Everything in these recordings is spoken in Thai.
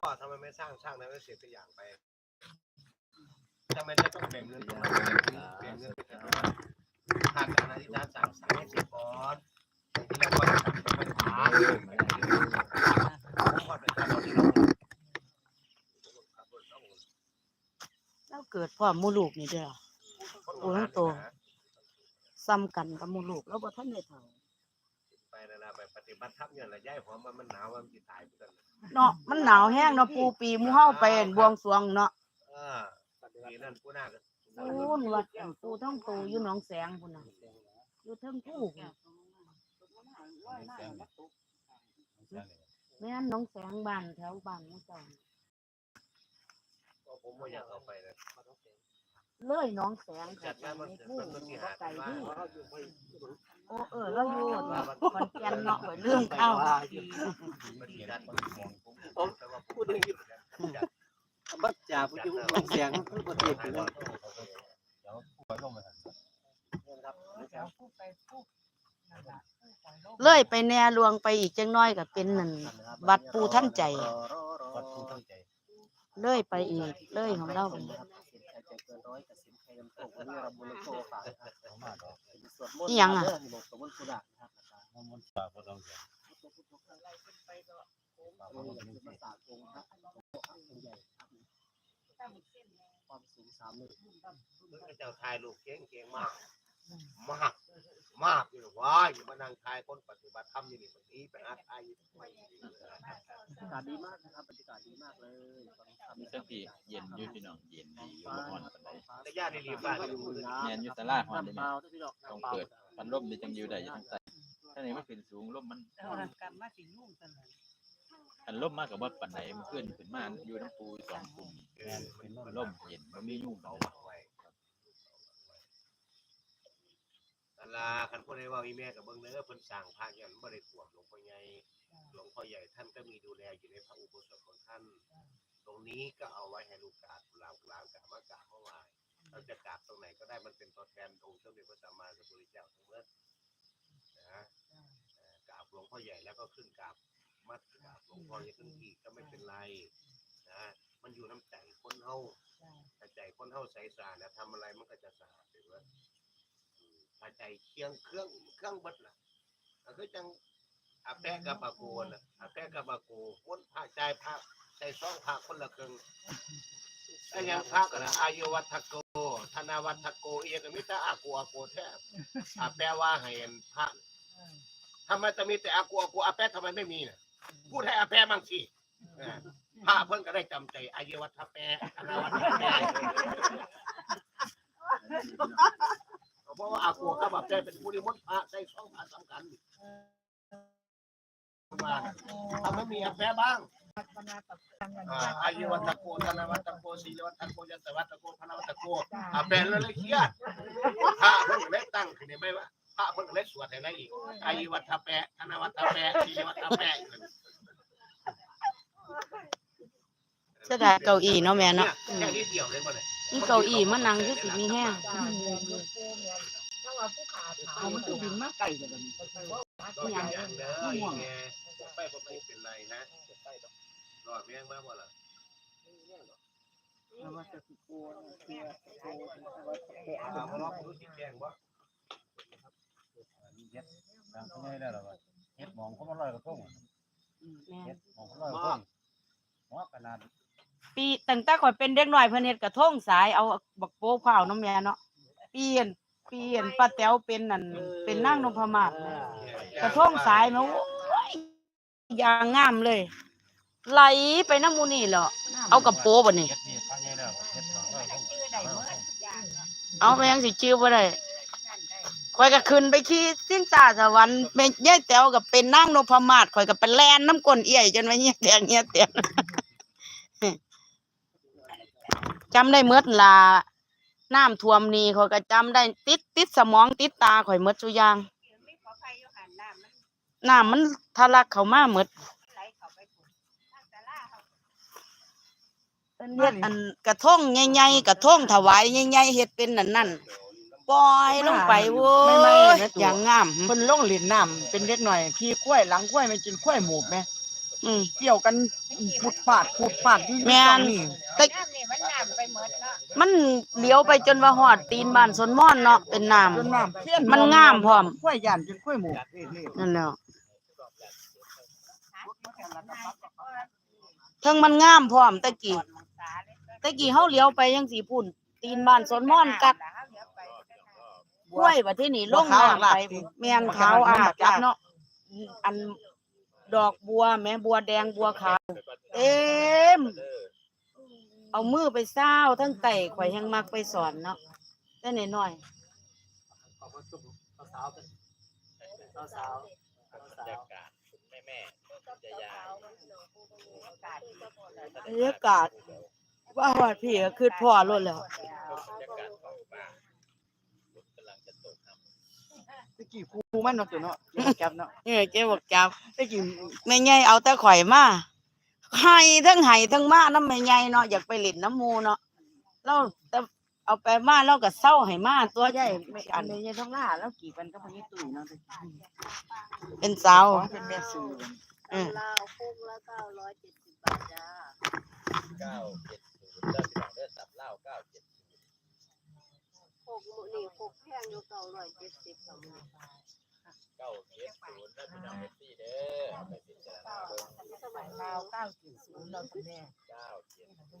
พ่อทำไมไม่สร้างสร้างในไม่เสร็จตัวอย่างไปทำไมจะต้องแบ่งเงินตรงนั้นแบ่งเงินไปทำไมถ้าการอธิษฐานสั่งสายให้เสร็จก่อนที่แรากว่าจะไปถามผมขอไปทำที่เราเกิดพ่อมูลูกนี่เด้อโอ้ทั้งตัวซ้ำกันกับมูลูกแล้วบ่ทันได้เฒ่า ไปนะนะไปป ฏิบัติธรรมอย่างไรย่ายหัวมันมันหนาวมันจะตายไปกันเนาะมันหนาวแห้งเนาะปูปีหมูเฮาไปอั่นบวงสรวงเนาะเออปีนั้นผู้น่าก็ปูนวัดอั่นปูท้องโตอยู่หนองแสงพุ่นน่ะอยู่เทิงผู้พุ่นแม่นหนองแสงบ้านแถวบ้านหมู่เจ้าผมไม่อยากเอาไปเลย เลยหนองแสงจัดงานมันผู้มันมันสิหาไก่ว่าที่โอ้เออเราอยู่ขอนแก่นเนาะข่อยลืมเข้ามันสิจัดมันมองผมแต่ว่าพูดเรื่องนี้จัดบัดจ่าผู้ยู่ลงเสียงคือประเทศอยู่แล้เลยไปแนลวงไปอีกจังน้อยก็เป็นนั่นวัดปูท่านใจ เลยไปอีกเลยของเราเสินใครใจเกินร้อยกับสินใครลำโพงวันนี้เราบุญโตฝากสวดมนต์ยังอะบอกสวดมนต์สุดาครับองความสูงสามเมตรเจ้าทายลูกเก่งเก่งมาก มาก มากอยู่ว่าอยู่มานั่งทายคนปฏิบัติธรรมอยู่นี่บางทีไปหาทายอยู่บรรยากาศดีมากนะครับบรรยากาศดีมากเลยมีสักทีเย็นอยู่พี่น้องเย็นดีอยู่บ่ฮ้อนปาน ใดแต่ญาติรีบ้านอยู่มือแม่นอยู่ตลาดฮ้อนน้ำได้เปแม่ล่าที่พี่ดอกต้องน้ำเปล่าเปิดพัดลมนี่จังอยู่ได้อยู่ทางใต้ถ้านี่มันขึ้นสูงลมมันอันลมมากกับว่าปานใดมันขึ้นขึ้นมาอยู่น้ำปูสองกลุ่มลมเย็นบ่มียุ่งเบาตลาคันพูดได้ว่าอีแม่กับเบิ้งเนื้อเพิ่นสั่งพระยันบ่ได้ขวบหลวงพ่อใหญ่หลวงพ่อใหญ่ท่านก็มีดูแลอยู่ในพระอุโบสถของท่านต รงนี้ก็เอาไว้ให้ลูกกราบหลานหลานกราบมากราบเมื่อวานเราจะกราบตรงไหนก็ได้มันเป็นตัวแทนองค์สมเด็จพระสัมมาสัมพุทธเจ้าทั้งหมดนะกราบหลวงพ่อใหญ่แล้วก็ขึ้นกราบมัดกราบหลวงพ่อใหญ่ขึ้นอีกก็ไม่เป็นไรนะมันอยู่น้ำใจคนเฮาแต่ใจคนเฮาใสสะอาดแล้วทำอะไรมันก็จะสะอาดเลยว่าถ้าใจเคียงเครื่องเครื่องบัดล่ะก็คือจังอาแปะกับอาโกน่ะอาแปะกับอาโกคนพาใจพา ใจซ่องพาคนละครึ่งแต่ยังพากันนะอายุวัฒโก ธนาวัฒโกเอียก็มีแต่อาโกอาโกแท้อาแปะว่าให้เห็นพระทำไมจะมีแต่อาโกอาโกอาแปะทำไมไม่มีน่ะพูดให้อาแปะบ้างสิเออพระเพิ่นก็ได้จำใจอายุวัฒแปะธนาวัฒแปะเพราะว่าอากัวกับแบบใจเป็นผู้ที่มดพระใจช่องพระสำคัญมาทำให้มีอาแพ้บ้าง อ่าอายุวัตโกธนวัตโกศีลวัตโกยันตวัตโกพนวัตโกอาแพ้แล้วเลยเครียดพระเพิ่งเล็กตั้งขึ้นนี่ไม่ว่าพระเพิ่งเล็กสวดให้ได้อีกอายุวัตแปะธนวัตแปะศีลวัตแปะจะได้เก้าอี้เนาะแม่เนี่เนาะยอืมแค่นี้เดียวเลยบ่เนี่ยมีเก้าอี้มานั่งคือสิมีแห้งเอามันคือบินมาไกลกันก็อย่างเด้ออีแง่ไปบ่เป็นไรนะ รอดแม่งมาบ่ล่ะว่าจะสิโกนเสียโกนถามว่ารู้สิแจ้งบ่เฮ็ดทางง่ายแล้วล่ะว่าเฮ็ดมองเขามาลอยกระทงเฮ็ดมองเขาลอยกระทงหัวขนาดปีตั้งแต่ข่อยเป็นเด็กหน้อยเพิ่นเฮ็ดกระทงสายเอาบักโป๊ข้าวนาะแม่เนาะเปลี่ยนเปลี่ยนป้าแต๋วเป็นนั่นเป็นนางนพมาศกระทงสายม่โอ้ยอย่างงามเลย ไหลไปน้ำหมูนี่เหรอเอากับโป๊บ่นี่เฮ็ดนี่ทางง่ายแล้วเฮ็ดหมองลอยกระทงเอาไปยังสิชื่อบ่ได้ข่อยก็ขึ้นไปขี่สิ้นตาสวรรค์แม่ยายแต๋วก็เป็นนางนพมาศข่อยก็ไปแล่นน้ำก้นเอี้ยจนว่าเหี้ยแตกเหี้ยแตกจำได้เมดล่ะน้ำท่วมนี่ข่อยก็จำได้ติดติดสมองติดตาข่อยหมดทุกอย่างน้ำมันทะลักเข้ามาหมด เป็นเฮ็ดอันกระทงใหญ่ๆกระทงถวายใหญ่ๆเฮ็ดเป็นนั่นนั่นปล่อยลงไปโว้ยอย่างงามเพิ่นลงเหรียญน้ำเป็นเล็กหน่อยขี่กล้วยหลังกล้วยไม่กินกล้วยหมูบไหมอืมเกี่ยวกันพุดปาดพุดปาดอยู่แม่นนี่แต่น้ำนี่มันน้ำไปหมดเนาะมันเลี้ยวไปจนว่าฮอดตีนบ้านสนม่อนเนาะเป็นน้ำจนน้ำเพี้ยนมันงามพร้อมกล้วยย่านจนกล้วยหมูเล่นั่นแหละเทั้งมันงามพร้อมตะกี้ ตะกี้เฮาเลี้ยวไปจังสีพุ่น ตีนบ้านสนม่อนกัดกล้วยบัดที่นี่ลงน้ำไปแม่นขาวอ่ำจับเนาะอันดอกบัว แม่บัวแดงบัวขาว เต็ม เอามือไปซ้าวทั้งไต่ข่อยแหงมักไปสอนเนาะแต่น้อยขอบคุณสาวๆกันสาวๆบรรยากาศคุณแม่แม่ยายาๆบรรยากาศ ว่าฮอดพี่ก็คือพ่อรถแล้วบรรยากาศของป่าฝนกำลังจะตกครับตะกี้ครูมันเนาะตัวเนาะจับเนาะนี่เจ๊บอกจับตะกี้แม่ใหญ่เอาแต่ข่อยมาให้ทั้งให้ทั้งมาน้ำแม่ใหญ่เนาะอยากไปเล่นน้ำมูเนาะเราแต่เอาไปมาเราก็เศร้าให้มาตัวใหญ่ไม่อันนนี้ยังต้องล่าแล้วกี่ปันก็พญิตุ้ยเนาะเป็นสาวเป็นแม่สื่อเออลาวพุงละเก้าร้อยเจ็ดสิบบาทจ้าเก้าเจ็ด เริ่มพี่น้องเริ่มสับเล่าเก้าเจ็ดศูนย์พกหมูนี่พกแพงอยู่เก้าร้อยเจ็ดสิบสองบาทเก้าเจ็ดศูนย์เริ่มพี่น้องเอฟซีเด้อเอาไปพิจารณาเบิ่งสมัยลาวเก้าจุดศูนย์เราคุณแม่เก้าเจ็ดศูนย์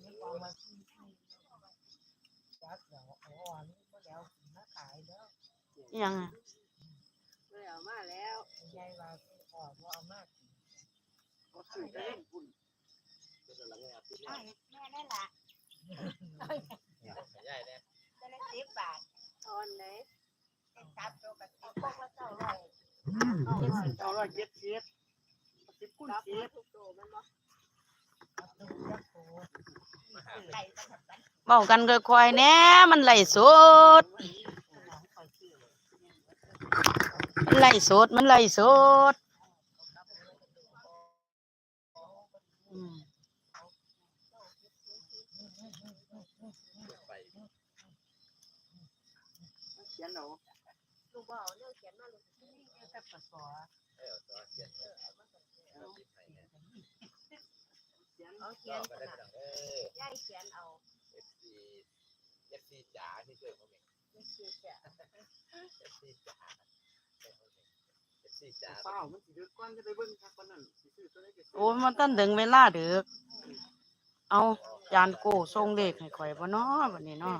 อิหยังอะไม่เอามาแล้วก็สื่อได้เล่นคุณแม่ได้ละ ไม่ใช่เนี่ยจะได้สิบบาทตอนไหนจับตัวกับพวกละเก้าร้อยเก้าร้อยเจ็ดสิบสิบคูณสิบทุกตัวมันบ่ไก่สนับสนุนเว้ากันค่อยๆแน่มันไหลสดมันไหลสดมันไหลสดอืม ไป เขียนเอาลูกบ่เอาเรื่องเขียนมาลูกนี่อยู่แต่ปศเออตัวเขียนเออเอาพิมพ์ให้เนี่ยเอาเขียเรานก็ขได้นาดพี่น้องเด้อย่ายเขียนเอาเอฟซีเอฟซีจ๋าที่ช่วยผมเองไม่คิดจะเอฟซีจ๋าเอฟซีจ๋าเปล่ามันสิเดือดก้อนจะได้เบิ่งครับวันนั้นสิซื้อตัวนี้ก็ซื้โอ้ยมันต้นถึงเวลาเด้อเอาจานโก้ส่งเลขให้ข่อยบ่เนาะบัดนี้เนาะ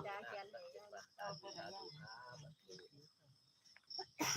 เ